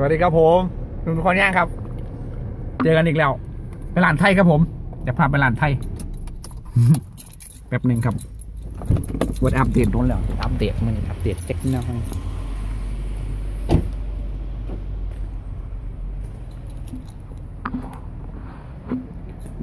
สวัสดีครับผมหนุ่มคนย่างครับ เจอกันอีกแล้วไปร้านไทยครับผมเดี๋ยวพาไปร้านไทยแป๊บหนึ่งครับวันอัปเดตโดนแล้วอัปเดตมันอัปเดตเจ็คน้อย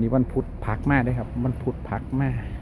นี่วันพุธพักมากด้วยครับวันพุธพักมาก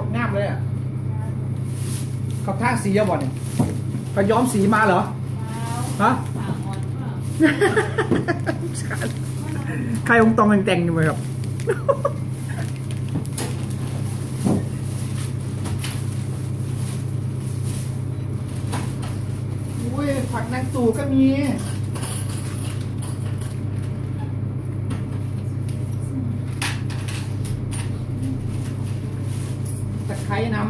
งามเลยอะเขาท่าสีอะบ่เนี่ยเขาย้อมสีมาเหรอฮะใครองตองแต่งๆอยู่ไหมครับอุ้ยผักนางตู่ก็มี ตะไคร้นำ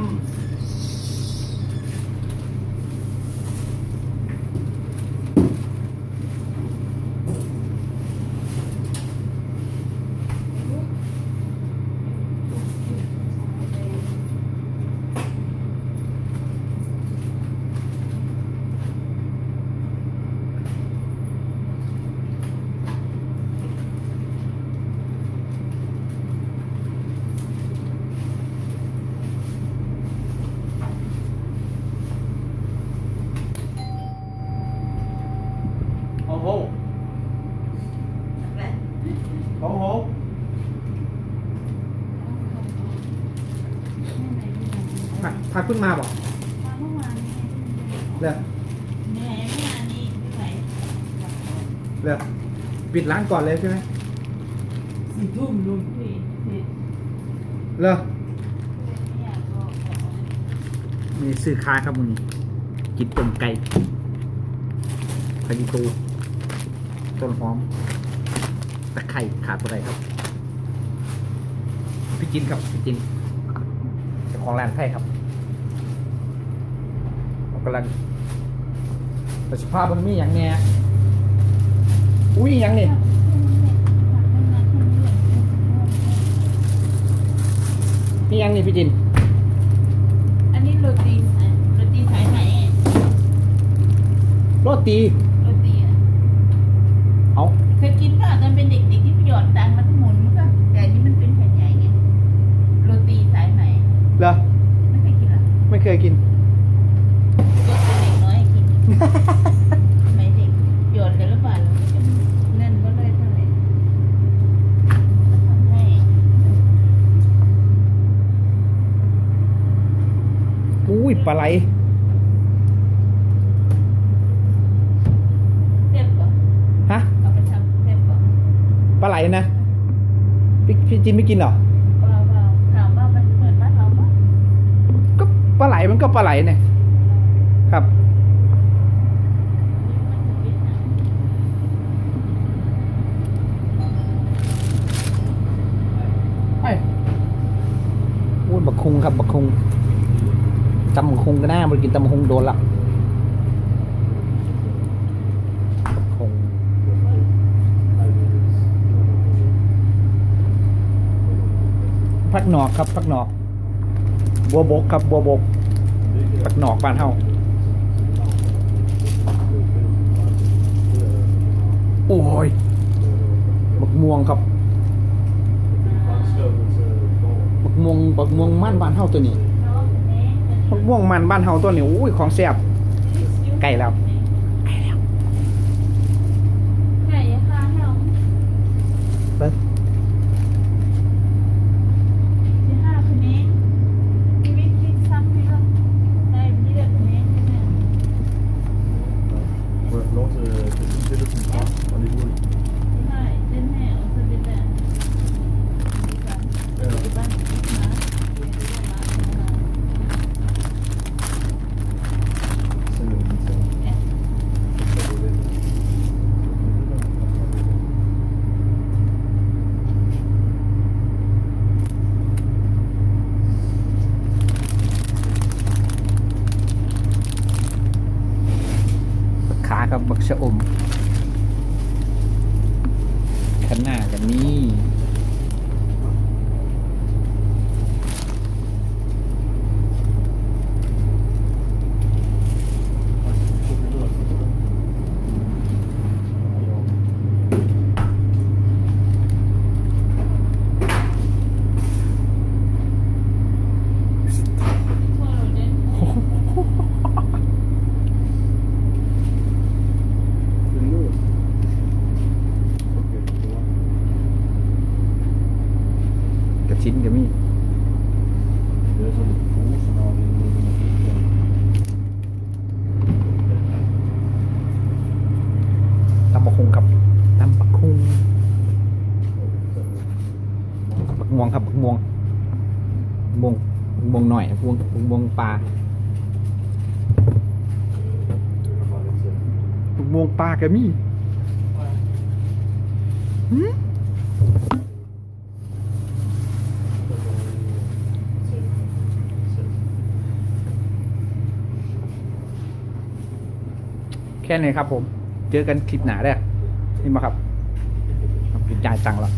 โอ้โห โอ้โห ผักผักเพิ่งมาบอกเลยเลยปิดร้านก่อนเลยใช่ไหมสี่ทุ่มลุงเลยมีซื้อค้าครับมึงกินต้มไก่พายิตูต้นหอมตะไคร่ขาดตัวใดครับ พี่จินครับ พี่จินเจ้าของร้านไทยครับเรา กำลังประสิทธิภาพมันมีอย่างแน่อุ้ยอย่างนี่นี่ยังนี่พี่จิน อันนี้โรตีโรตีสายไหมโรตีโรตีอะเอาเคยกินป่ะตอนเป็นเด็กๆที่หยอดตังค์แล้วก็หมุนมันก็แต่อันนี้มันเป็นแผ่นใหญ่ไงโรตีสายไหมเหรอไม่เคยกินหรอไม่เคยกิน ก็เป็นเด็กน้อยกินสมัยเด็กหยอดกันหรือเปล่าเราก็จะนั่นก็เลยเท่าไหร่ทำให้ อุ้ย ปลาไหลเรียบก่อนฮะเอาไปทำเรียบก่อนปลาไหลนะพี่พี่จินไม่กินเหรอเปล่าๆถามว่ามันเหมือนบ้านเราปะก็ปลาไหลมันก็ปลาไหลเนี่ยครับไอ้อุ้ยบักคุงครับบักคุง ตำคุงก็น่ามากินตำคุงโดนละคุงพักหนอกครับพักหนอก บัวบกครับบัวบกพักหนอกบ้านเฮาโอ้ยบักม่วงครับบักม่วงบักม่วงมันบ้านเฮาตัวนี้ ม่วงมันบ้านเฮาตัวนี้อุ้ยของแซ่บไก่แล้วไก่แล้ว ไก่ค่ะให้เอา เบิ้ง ชะอมข้างหน้ากันนี้กระชิ้นก็มีตำบักคุงครับตำบักคุงบักม่วงครับบักม่วงม่วงม่วงหน่อยม่วงม่วงปลา บักม่วงปลาก็มีหืมแค่นี้ครับผม เจอกันคลิปหนาได้อนี่มาครับครับปิดจ่ายตังค์แล้ว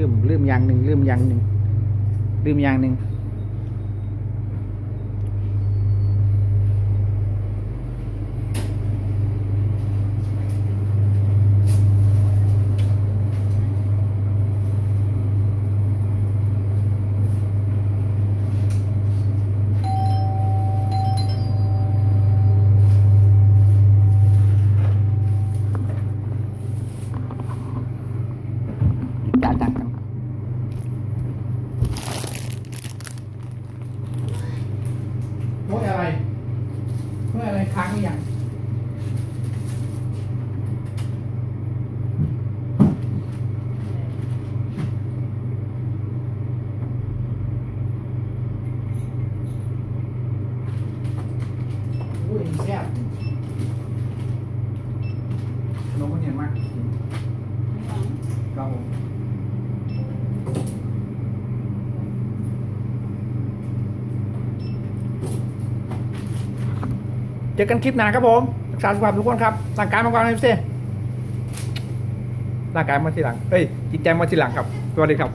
ลืมลืมอย่างหนึ่งลืมอย่างหนึ่งลืมอย่างหนึ่งปิดจ่ายตังค์กันโอ้ยอะไรเมื่ออะไรค้างหรือยังอุ้ยแซ่บน้องคนเห็นมากครับผมเจอกันคลิปหน้าครับผมรักษาสุขภาพทุกคนครับร่างกายมาก่อนเลยพี่ร่างกายมาทีหลังเอ้ยจิตใจมาทีหลังครับสวัสดีครับ